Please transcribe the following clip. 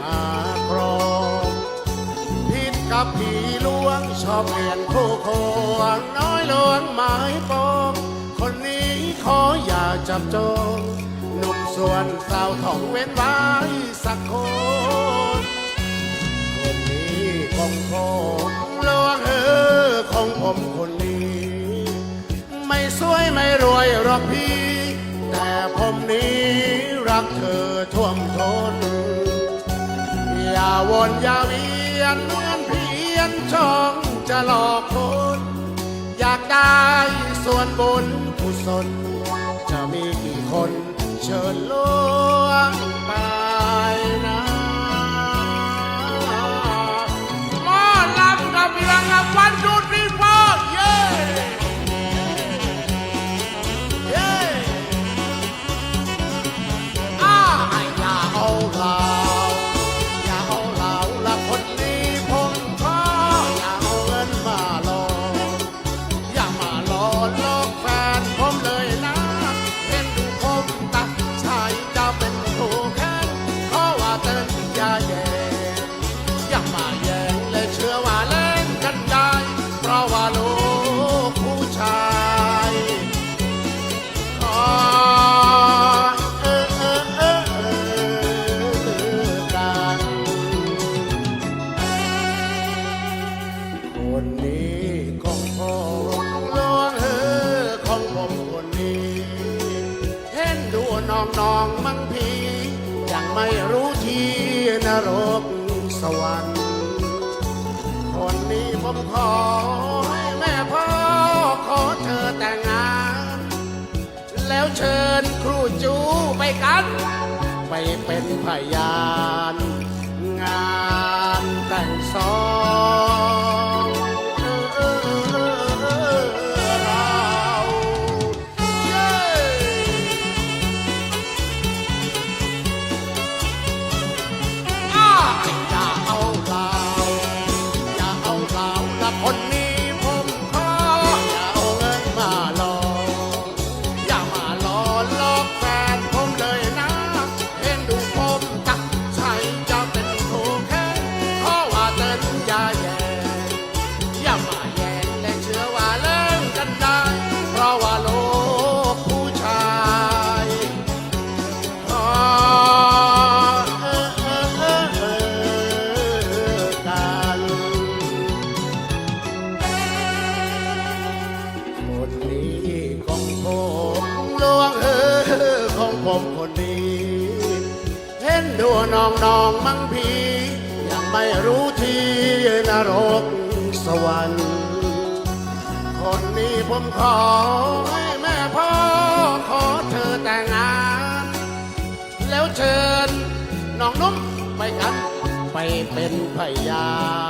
มาครองผิดกับผีลวงชอบเปลี่ยนคู่ควงน้อยลวงหมายปองคนนี้ขออย่าจับจองหนุ่มส่วนสาวทองเว้นไว้สักคนคนนี้ของผมลวงเออของผมคนนี้ ไม่สวยไม่รวยหรอกพี่ แต่ผมนี้รักเธอท่วมทน วนอย่าเวียนเหมือนเพียนช่องจะหลอกคนอยากได้ส่วนบุญกุศลจะมีกี่คนเชิญลวงไป ของผมลวงเออของผมคนนี้ เห็นดูน้องน้องมังพียังไม่รู้ที่นรกสวรรค์ คนนี้ผมขอให้แม่พ่อขอเธอแต่งงาน แล้วเชิญครูจูไปกัน ไปเป็นพยาน งานแต่งสอง ผมคนนี้เห็นดูน้องน้องมังพียังไม่รู้ที่นรกสวรรค์ คนนี้ผมขอให้แม่พ่อขอเธอแต่งงาน แล้วเชิญน้องนุ่มไปกันไปเป็นพยาน